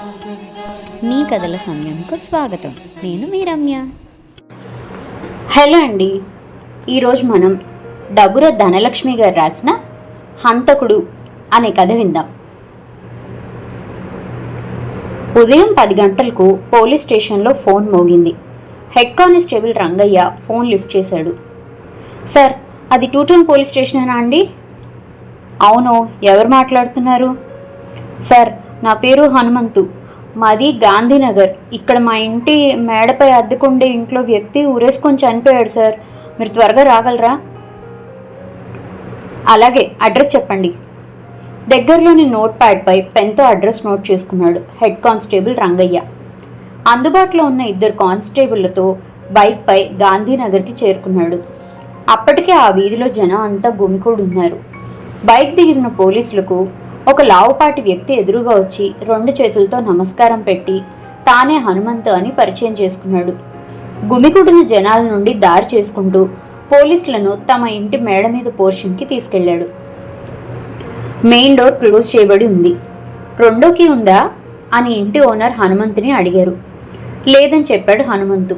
మీ కథల సమయంకు స్వాగతం. నేను మీ రమ్య. హలో అండి. ఈరోజు మనం డబుర ధనలక్ష్మి గారు రాసిన హంతకుడు అనే కథ విందాం. ఉదయం పది గంటలకు పోలీస్ స్టేషన్లో ఫోన్ మోగింది. Head constable Rangaiah phone lift చేశాడు. సార్ అది టూ టౌన్ పోలీస్ స్టేషనేనా అండి? అవును. ఎవరు మాట్లాడుతున్నారు? సార్ నా పేరు హనుమంతు. మాది గాంధీనగర్. ఇక్కడ మా ఇంటి మేడపై అద్దెకుండే ఇంట్లో వ్యక్తి ఊరేసుకొని చనిపోయాడు సార్. మీరు త్వరగా రాగలరా? అలాగే అడ్రస్ చెప్పండి. దగ్గరలోని నోట్ ప్యాడ్పై పెన్తో అడ్రస్ నోట్ చేసుకున్నాడు హెడ్ కానిస్టేబుల్ రంగయ్య. అందుబాటులో ఉన్న ఇద్దరు కానిస్టేబుళ్ళతో బైక్పై గాంధీనగర్కి చేరుకున్నాడు. అప్పటికే ఆ వీధిలో జనం అంతా గుమికూడున్నారు బైక్ దిగిన పోలీసులకు ఒక లావుపాటి వ్యక్తి ఎదురుగా వచ్చి రెండు చేతులతో నమస్కారం పెట్టి తానే హనుమంతు అని పరిచయం చేసుకున్నాడు. గుమికుడిన జనాల నుండి దారి చేసుకుంటూ పోలీసులను తమ ఇంటి మేడ మీద పోర్షన్కి తీసుకెళ్ళాడు మెయిన్ డోర్ క్లోజ్ చేయబడి ఉంది. రెండోకి ఉందా? అని ఇంటి ఓనర్ హనుమంతుని అడిగారు. లేదని చెప్పాడు హనుమంతు.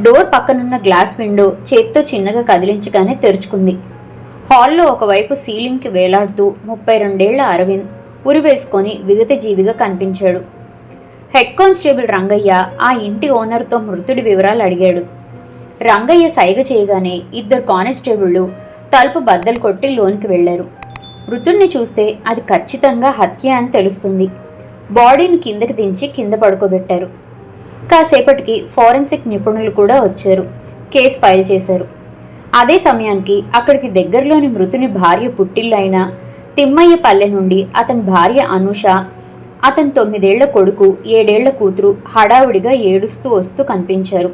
డోర్ పక్కనున్న గ్లాస్ విండో చేత్తో చిన్నగా కదిలించగానే తెరుచుకుంది. హాల్లో ఒకవైపు సీలింగ్కి వేలాడుతూ ముప్పై రెండేళ్ళ అరవింద్ ఉరివేసుకొని విగత జీవిగా కనిపించాడు. హెడ్ కానిస్టేబుల్ రంగయ్య ఆ ఇంటి ఓనర్తో మృతుడి వివరాలు అడిగాడు. రంగయ్య సైగ చేయగానే ఇద్దరు కానిస్టేబుళ్ళు తలుపు బద్దలు కొట్టి లోనికి వెళ్ళారు. మృతుడిని చూస్తే అది ఖచ్చితంగా హత్య అని తెలుస్తుంది. బాడీని కిందకి దించి కింద పడుకోబెట్టారు. కాసేపటికి ఫోరెన్సిక్ నిపుణులు కూడా వచ్చారు. కేసు ఫైల్ చేశారు. అదే సమయానికి అక్కడికి దగ్గరలోని మృతుని భార్య పుట్టిల్లైన తిమ్మయ్య పల్లె నుండి అతని భార్య అనుష అతని తొమ్మిదేళ్ళ కొడుకు ఏడేళ్ళ కూతురు హడావుడిగా ఏడుస్తూ వస్తూ కనిపించారు.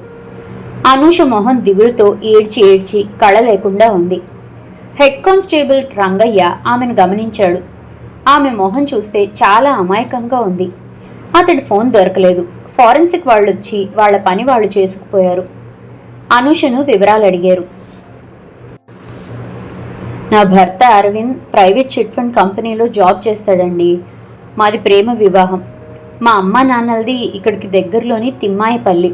అనూష మొహం దిగులుతో ఏడ్చి ఏడ్చి కళ లేకుండా ఉంది. హెడ్ కానిస్టేబుల్ రంగయ్య ఆమెను గమనించాడు. ఆమె మొహం చూస్తే చాలా అమాయకంగా ఉంది. అతడి ఫోన్ దొరకలేదు. ఫారెన్సిక్ వాళ్ళొచ్చి వాళ్ళ పని వాళ్ళు చేసుకుపోయారు. అనూషను వివరాలు అడిగారు. నా భర్త అరవింద్ ప్రైవేట్ చిట్ ఫండ్ కంపెనీలో జాబ్ చేస్తాడండి. మాది ప్రేమ వివాహం. మా అమ్మ నాన్నలది ఇక్కడికి దగ్గరలోని తిమ్మాయిపల్లి.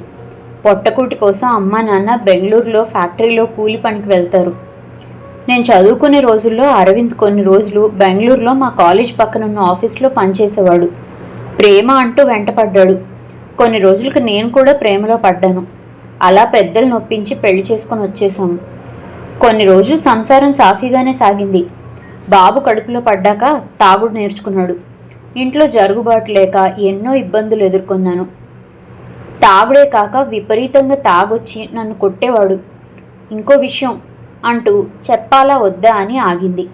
పొట్టకూటి కోసం అమ్మ నాన్న బెంగళూరులో ఫ్యాక్టరీలో కూలి పనికి వెళ్తారు. నేను చదువుకునే రోజుల్లో అరవింద్ కొన్ని రోజులు బెంగళూరులో మా కాలేజ్ పక్కన ఉన్న ఆఫీస్లో పనిచేసేవాడు. ప్రేమ అంటూ వెంటపడ్డాడు. కొన్ని రోజులకు నేను కూడా ప్రేమలో పడ్డాను. అలా పెద్దలు నొప్పించి పెళ్ళి చేసుకొని వచ్చేసాము కొన్ని రోజులు సంసారం సాఫీగానే సాగింది. బాబు కడుపులో పడ్డాక తాగుడు నేర్చుకున్నాడు. ఇంట్లో జరుగుబాటు లేక ఎన్నో ఇబ్బందులు ఎదుర్కొన్నాను. తాగుడే కాక విపరీతంగా తాగొచ్చి నన్ను కొట్టేవాడు. ఇంకో విషయం అంటూ చెప్పాలా వద్దా అని ఆగింది.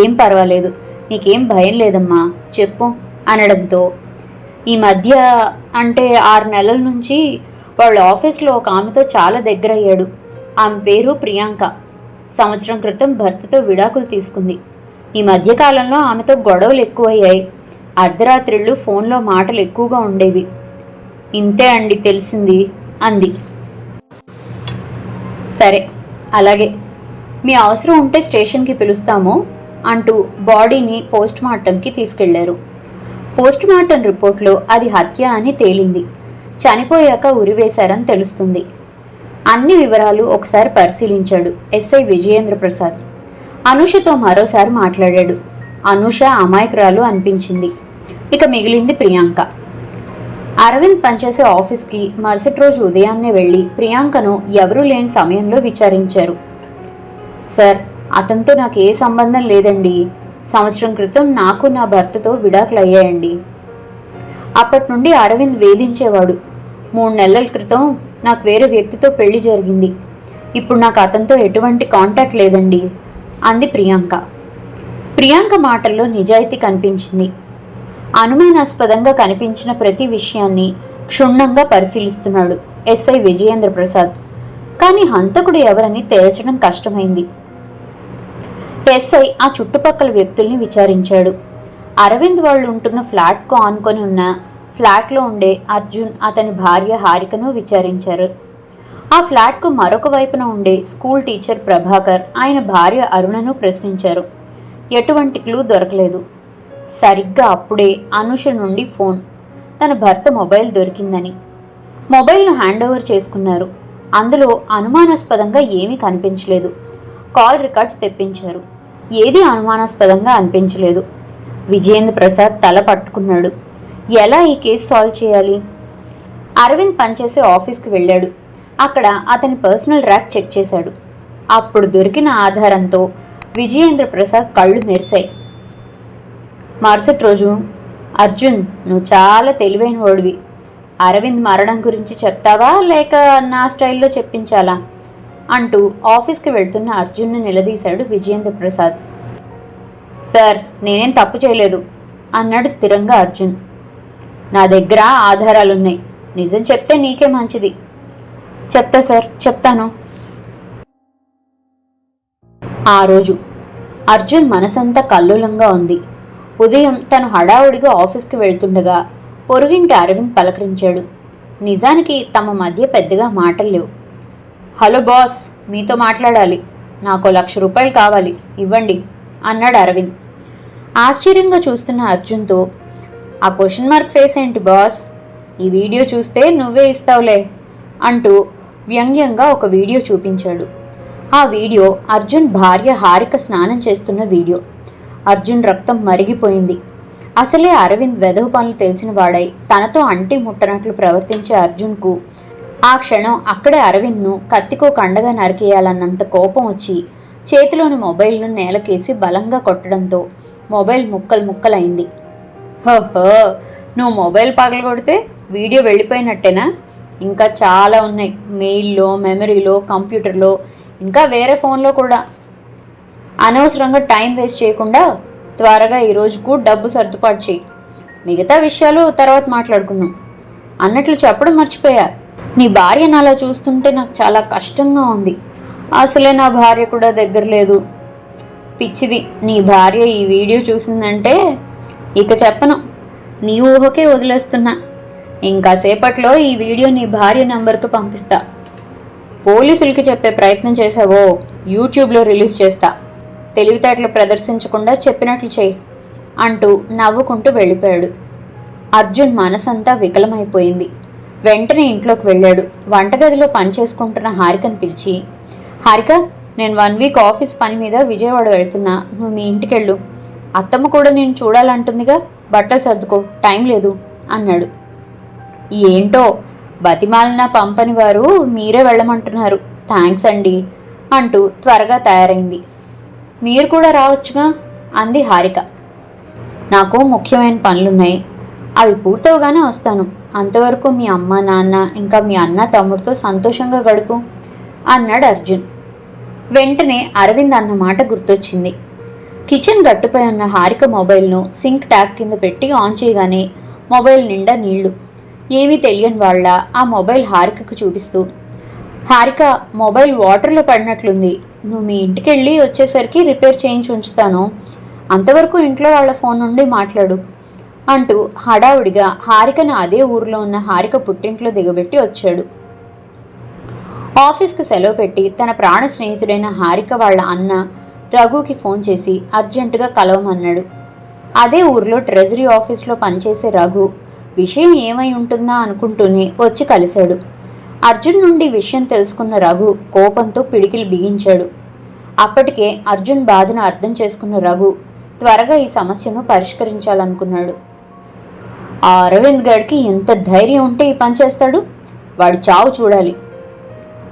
ఏం పర్వాలేదు నీకేం భయం లేదమ్మా చెప్పు అనడంతో. ఈ మధ్య అంటే ఆరు నెలల నుంచి వాళ్ళ ఆఫీస్లో ఒక ఆమెతో చాలా దగ్గరయ్యాడు. ఆమె పేరు ప్రియాంక. సంవత్సరం క్రితం భర్తతో విడాకులు తీసుకుంది. ఈ మధ్యకాలంలో ఆమెతో గొడవలు ఎక్కువయ్యాయి. అర్ధరాత్రిళ్ళు ఫోన్లో మాటలు ఎక్కువగా ఉండేవి. ఇంతే అండి తెలిసింది అంది. సరే అలాగే. మీ అవసరం ఉంటే స్టేషన్కి పిలుస్తాము అంటూ బాడీని పోస్ట్ మార్టంకి తీసుకెళ్ళారు. పోస్ట్ మార్టం రిపోర్ట్లో అది హత్య అని తేలింది. చనిపోయాక ఉరివేశారని తెలుస్తుంది. అన్ని వివరాలు ఒకసారి పరిశీలించాడు ఎస్ఐ విజయేంద్ర ప్రసాద్. అనుషతో మరోసారి మాట్లాడాడు. అనుష అమాయకురాలు అనిపించింది. ఇక మిగిలింది ప్రియాంక. అరవింద్ పనిచేసే ఆఫీస్కి మరుసటి రోజు ఉదయాన్నే వెళ్ళి ప్రియాంకను ఎవరూ లేని సమయంలో విచారించారు. సార్ అతనితో నాకు ఏ సంబంధం లేదండి. సంవత్సరం క్రితం నాకు నా భర్తతో విడాకులు అయ్యాయండి అప్పటి నుండి అరవింద్ వేధించేవాడు. మూడు నెలల క్రితం నాకు వేరే వ్యక్తితో పెళ్ళి జరిగింది. ఇప్పుడు నాకు అతనితో ఎటువంటి కాంటాక్ట్ లేదండి. అంది ప్రియాంక. ప్రియాంక మాటల్లో నిజాయితీ కనిపించింది. అనుమానాస్పదంగా కనిపించిన ప్రతి విషయాన్ని క్షుణ్ణంగా పరిశీలిస్తున్నాడు ఎస్ఐ విజయేంద్ర ప్రసాద్. కానీ హంతకుడు ఎవరని తేల్చడం కష్టమైంది. ఎస్ఐ ఆ చుట్టుపక్కల వ్యక్తుల్ని విచారించాడు. అరవింద్ వాళ్ళు ఉంటున్న ఫ్లాట్కు ఆనుకొని ఉన్న ఫ్లాట్లో ఉండే అర్జున్ అతని భార్య హారికను విచారించారు. ఆ ఫ్లాట్కు మరొక వైపున ఉండే స్కూల్ టీచర్ ప్రభాకర్ ఆయన భార్య అరుణను ప్రశ్నించారు. ఎటువంటి క్లూ దొరకలేదు. సరిగ్గా అప్పుడే అనుష నుండి ఫోన్. తన భర్త మొబైల్ దొరికిందని. మొబైల్ను హ్యాండ్ ఓవర్ చేసుకున్నారు. అందులో అనుమానాస్పదంగా ఏమీ కనిపించలేదు. కాల్ రికార్డ్స్ తెప్పించారు. ఏది అనుమానాస్పదంగా అనిపించలేదు. విజయేంద్ర ప్రసాద్ తల పట్టుకున్నాడు. ఎలా ఈ కేసు సాల్వ్ చేయాలి? అరవింద్ పనిచేసే ఆఫీస్కి వెళ్ళాడు. అక్కడ అతని పర్సనల్ ర్యాక్ చెక్ చేశాడు. అప్పుడు దొరికిన ఆధారంతో విజయేంద్ర ప్రసాద్ కళ్ళు మెరిశాయి. మరుసటి రోజు అర్జున్ నువ్వు చాలా తెలివైన వాడివి. అరవింద్ మరణం గురించి చెప్తావా? లేక నా స్టైల్లో చెప్పించాలా? అంటూ ఆఫీస్కి వెళ్తున్న అర్జున్ను నిలదీశాడు విజయేంద్ర ప్రసాద్. సార్ నేనేం తప్పు చేయలేదు అన్నాడు స్థిరంగా అర్జున్. నా దగ్గర ఆధారాలున్నాయి. నిజం చెప్తే నీకే మంచిది. చెప్తా సార్. చెప్తాను. ఆ రోజు అర్జున్ మనసంతా కల్లోలంగా ఉంది. ఉదయం తను హడావుడిగా ఆఫీస్కి వెళ్తుండగా పొరుగింటి అరవింద్ పలకరించాడు. నిజానికి తమ మధ్య పెద్దగా మాటలు లేవు హలో బాస్. మీతో మాట్లాడాలి. నాకు లక్ష రూపాయలు కావాలి. ఇవ్వండి అన్నాడు అరవింద్. ఆశ్చర్యంగా చూస్తున్న అర్జున్తో ఆ క్వశ్చన్ మార్క్ ఫేస్ ఏంటి బాస్ ఈ వీడియో చూస్తే నువ్వే ఇస్తావులే అంటూ వ్యంగ్యంగా ఒక వీడియో చూపించాడు. ఆ వీడియో అర్జున్ భార్య హారిక స్నానం చేస్తున్న వీడియో అర్జున్ రక్తం మరిగిపోయింది. అసలే అరవింద్ వెధవ పనులు తెలిసిన వాడై తనతో అంటి ముట్టనట్లు ప్రవర్తించే అర్జున్కు ఆ క్షణం అక్కడే అరవింద్ను కత్తికో కండగా నరికేయాలన్నంత కోపం వచ్చి చేతిలోని మొబైల్ను నేలకేసి బలంగా కొట్టడంతో మొబైల్ ముక్కలు ముక్కలైంది. హోహో. నువ్వు మొబైల్ పగలగొడితే వీడియో వెళ్ళిపోయినట్టేనా? ఇంకా చాలా ఉన్నాయి. మెయిల్లో మెమరీలో కంప్యూటర్లో ఇంకా వేరే ఫోన్లో కూడా. అనవసరంగా టైం వేస్ట్ చేయకుండా త్వరగా ఈ రోజుకు డబ్బు సర్దుబాటు చేయి. మిగతా విషయాలు తర్వాత మాట్లాడుకుందాం. అన్నట్లు చెప్పడం మర్చిపోయా. నీ భార్య అలా చూస్తుంటే నాకు చాలా కష్టంగా ఉంది. అసలే నా భార్య కూడా దగ్గర లేదు. పిచ్చిది నీ భార్య ఈ వీడియో చూసిందంటే ఇక చెప్పను. నీ ఊహకే వదిలేస్తున్నా. ఇంకా సేపట్లో ఈ వీడియో నీ భార్య నంబర్కు పంపిస్తా. పోలీసులకి చెప్పే ప్రయత్నం చేసావో యూట్యూబ్లో రిలీజ్ చేస్తా. తెలివితేటలు ప్రదర్శించకుండా చెప్పినట్లు చెయ్యి అంటూ నవ్వుకుంటూ వెళ్ళిపోయాడు. అర్జున్ మనసంతా వికలమైపోయింది. వెంటనే ఇంట్లోకి వెళ్ళాడు. వంటగదిలో పనిచేసుకుంటున్న హారికను పిలిచి హారిక నేను వన్ వీక్ ఆఫీస్ పని మీద విజయవాడ వెళ్తున్నా. నువ్వు మీ ఇంటికెళ్ళు. అత్తమ్మ కూడా నేను చూడాలంటుందిగా బట్టలు సర్దుకో టైం లేదు అన్నాడు. ఏంటో బతిమాలిన పంపని వారు మీరే వెళ్ళమంటున్నారు థ్యాంక్స్ అండి అంటూ త్వరగా తయారైంది. మీరు కూడా రావచ్చుగా అంది హారిక. నాకు ముఖ్యమైన పనులున్నాయి అవి పూర్తవగానే వస్తాను అంతవరకు మీ అమ్మ నాన్న ఇంకా మీ అన్న తమ్ముడితో సంతోషంగా గడుపు అన్నాడు అర్జున్. వెంటనే అరవింద్ అన్న మాట గుర్తొచ్చింది. కిచెన్ గట్టుపై ఉన్న హారిక మొబైల్ను సింక్ ట్యాగ్ కింద పెట్టి ఆన్ చేయగానే మొబైల్ నిండా నీళ్ళు. ఏమీ తెలియని వాళ్ళ ఆ మొబైల్ హారికకు చూపిస్తూ హారిక మొబైల్ వాటర్లో పడినట్లుంది. నువ్వు మీ ఇంటికి వెళ్ళి వచ్చేసరికి రిపేర్ చేయించి ఉంచుతాను. అంతవరకు ఇంట్లో వాళ్ళ ఫోన్ నుండి మాట్లాడు అంటూ హడావుడిగా హారికను అదే ఊరిలో ఉన్న హారిక పుట్టింట్లో దిగబెట్టి వచ్చాడు. ఆఫీస్కి సెలవు పెట్టి తన ప్రాణ స్నేహితుడైన హారిక వాళ్ళ అన్న రఘుకి ఫోన్ చేసి అర్జెంటుగా కలవమన్నాడు. అదే ఊర్లో ట్రెజరీ ఆఫీస్లో పనిచేసే రఘు విషయం ఏమై ఉంటుందా? అనుకుంటూనే వచ్చి కలిశాడు. అర్జున్ నుండి విషయం తెలుసుకున్న రఘు కోపంతో పిడికిలు బిగించాడు. అప్పటికే అర్జున్ బాధను అర్థం చేసుకున్న రఘు త్వరగా ఈ సమస్యను పరిష్కరించాలనుకున్నాడు. ఆ అరవింద్ గడికి ఎంత ధైర్యం ఉంటే ఈ పని చేస్తాడు? వాడి చావు చూడాలి.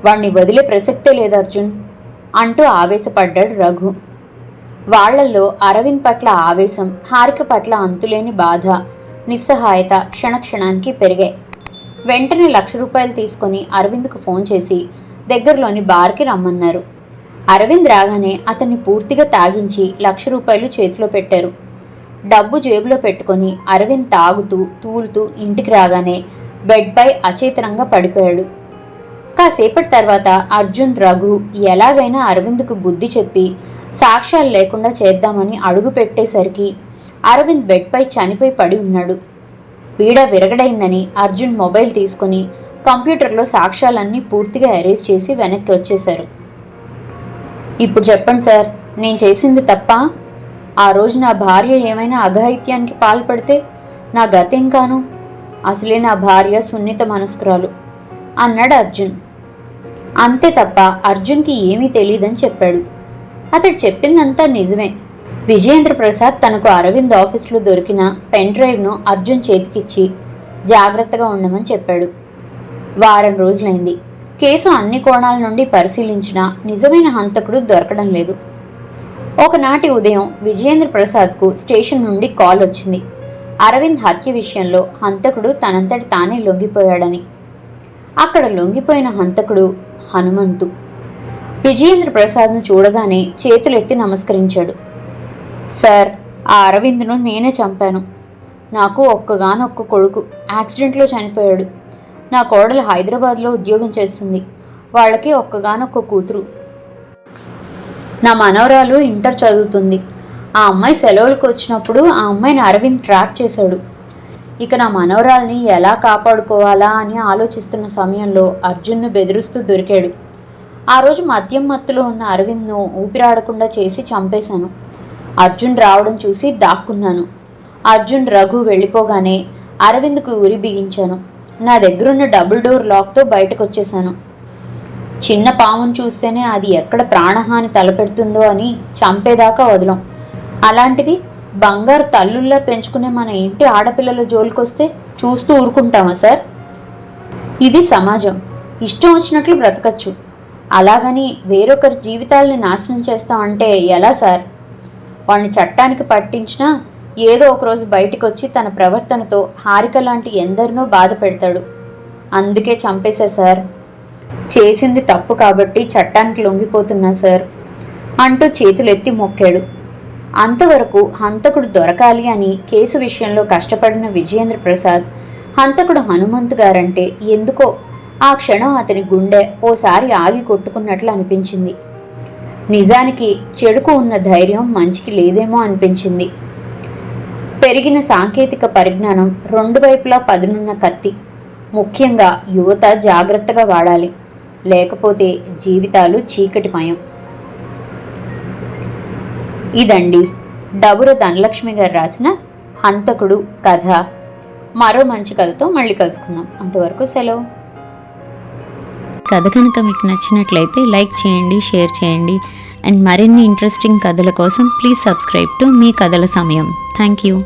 వాణ్ణి వదిలే ప్రసక్తే లేదు అర్జున్. అంటూ ఆవేశపడ్డాడు రఘు. వాళ్ళలో అరవింద్ పట్ల ఆవేశం హారిక పట్ల అంతులేని బాధ నిస్సహాయత క్షణక్షణానికి పెరిగాయి వెంటనే లక్ష రూపాయలు తీసుకొని అరవింద్కు ఫోన్ చేసి దగ్గరలోని బార్కి రమ్మన్నారు. అరవింద్ రాగానే అతన్ని పూర్తిగా తాగించి లక్ష రూపాయలు చేతిలో పెట్టారు. డబ్బు జేబులో పెట్టుకొని అరవింద్ తాగుతూ తూలుతూ ఇంటికి రాగానే బెడ్పై అచేతనంగా పడిపోయాడు. కాసేపటి తర్వాత అర్జున్ రఘు ఎలాగైనా అరవింద్కు బుద్ధి చెప్పి సాక్ష్యాలు లేకుండా చేద్దామని అడుగు పెట్టేసరికి అరవింద్ బెడ్పై చనిపోయి పడి ఉన్నాడు. పీడ విరగడైందని అర్జున్ మొబైల్ తీసుకుని కంప్యూటర్లో సాక్ష్యాలన్నీ పూర్తిగా ఎరేజ్ చేసి వెనక్కి వచ్చేశారు. ఇప్పుడు చెప్పండి సార్ నేను చేసింది తప్ప? ఆ రోజు నా భార్య ఏమైనా అఘాయిత్యానికి పాల్పడితే నా గతేం కాను? అసలే నా భార్య సున్నిత మనస్కురాలు. అన్నాడు అర్జున్. అంతే తప్ప అర్జున్కి ఏమీ తెలియదని చెప్పాడు. అతడు చెప్పిందంతా నిజమే. విజయేంద్ర ప్రసాద్ తనకు అరవింద్ ఆఫీస్లో దొరికిన పెన్ డ్రైవ్ను అర్జున్ చేతికిచ్చి జాగ్రత్తగా ఉండమని చెప్పాడు. వారం రోజులైంది. కేసు అన్ని కోణాల నుండి పరిశీలించినా నిజమైన హంతకుడు దొరకడం లేదు. ఒకనాటి ఉదయం విజయేంద్ర ప్రసాద్కు స్టేషన్ నుండి కాల్ వచ్చింది. అరవింద్ హత్య విషయంలో హంతకుడు తనంతటి తానే లొంగిపోయాడని అక్కడ లొంగిపోయిన హంతకుడు హనుమంతు. విజయేంద్ర ప్రసాద్ను చూడగానే చేతులెత్తి నమస్కరించాడు. సార్ ఆ అరవింద్ను నేనే చంపాను. నాకు ఒక్కగానొక్క కొడుకు యాక్సిడెంట్లో చనిపోయాడు. నా కోడలు హైదరాబాద్లో ఉద్యోగం చేస్తుంది. వాళ్ళకి ఒక్కగానొక్క కూతురు. నా మనవరాలు ఇంటర్ చదువుతుంది. ఆ అమ్మాయి సెలవులకు వచ్చినప్పుడు ఆ అమ్మాయిని అరవింద్ ట్రాప్ చేశాడు. ఇక నా మనవరాల్ని ఎలా కాపాడుకోవాలా అని ఆలోచిస్తున్న సమయంలో అర్జున్ను బెదిరిస్తూ దొరికాడు. ఆ రోజు మద్యం మత్తులో ఉన్న అరవింద్ను ఊపిరాడకుండా చేసి చంపేశాను. అర్జున్ రావడం చూసి దాక్కున్నాను. అర్జున్ రఘు వెళ్ళిపోగానే అరవింద్కు ఉరి బిగించాను. నా దగ్గరున్న డబుల్ డోర్ లాక్తో బయటకు వచ్చేశాను చిన్న పామును చూస్తేనే అది ఎక్కడ ప్రాణహాని తలపెడుతుందో అని చంపేదాకా వదలం. అలాంటిది బంగారు తల్లుల్లా పెంచుకునే మన ఇంటి ఆడపిల్లల జోలికొస్తే చూస్తూ ఊరుకుంటామా సార్? ఇది సమాజం. ఇష్టం వచ్చినట్లు బ్రతకచ్చు. అలాగని వేరొకరి జీవితాలని నాశనం చేస్తామంటే ఎలా సార్? వాడిని చట్టానికి పట్టించినా ఏదో ఒకరోజు బయటికి వచ్చి తన ప్రవర్తనతో హారిక లాంటి ఎందరినో బాధ పెడతాడు. అందుకే చంపేశా సార్. చేసింది తప్పు కాబట్టి చట్టానికి లొంగిపోతున్నా సార్. అంటూ చేతులెత్తి మొక్కాడు. అంతవరకు హంతకుడు దొరకాలి అని కేసు విషయంలో కష్టపడిన విజయేంద్ర ప్రసాద్ హంతకుడు హనుమంతు గారంటే ఎందుకో ఆ క్షణం అతని గుండె ఓసారి ఆగి కొట్టుకున్నట్లు అనిపించింది. నిజానికి చెడుకు ఉన్న ధైర్యం మంచికి లేదేమో అనిపించింది. పెరిగిన సాంకేతిక పరిజ్ఞానం రెండు వైపులా పదునున్న కత్తి. ముఖ్యంగా యువత జాగ్రత్తగా వాడాలి. లేకపోతే జీవితాలు చీకటిమయం ఇదండి డబుర ధనలక్ష్మి గారు రాసిన హంతకుడు కథ. మరో మంచి కథతో మళ్ళీ కలుసుకుందాం. అంతవరకు సెలవు. కథ కనుక మీకు నచ్చినట్లయితే లైక్ చేయండి షేర్ చేయండి. అండ్ మరిన్ని ఇంట్రెస్టింగ్ కథల కోసం ప్లీజ్ సబ్స్క్రైబ్ టు మీ కథల సమయం. Thank you.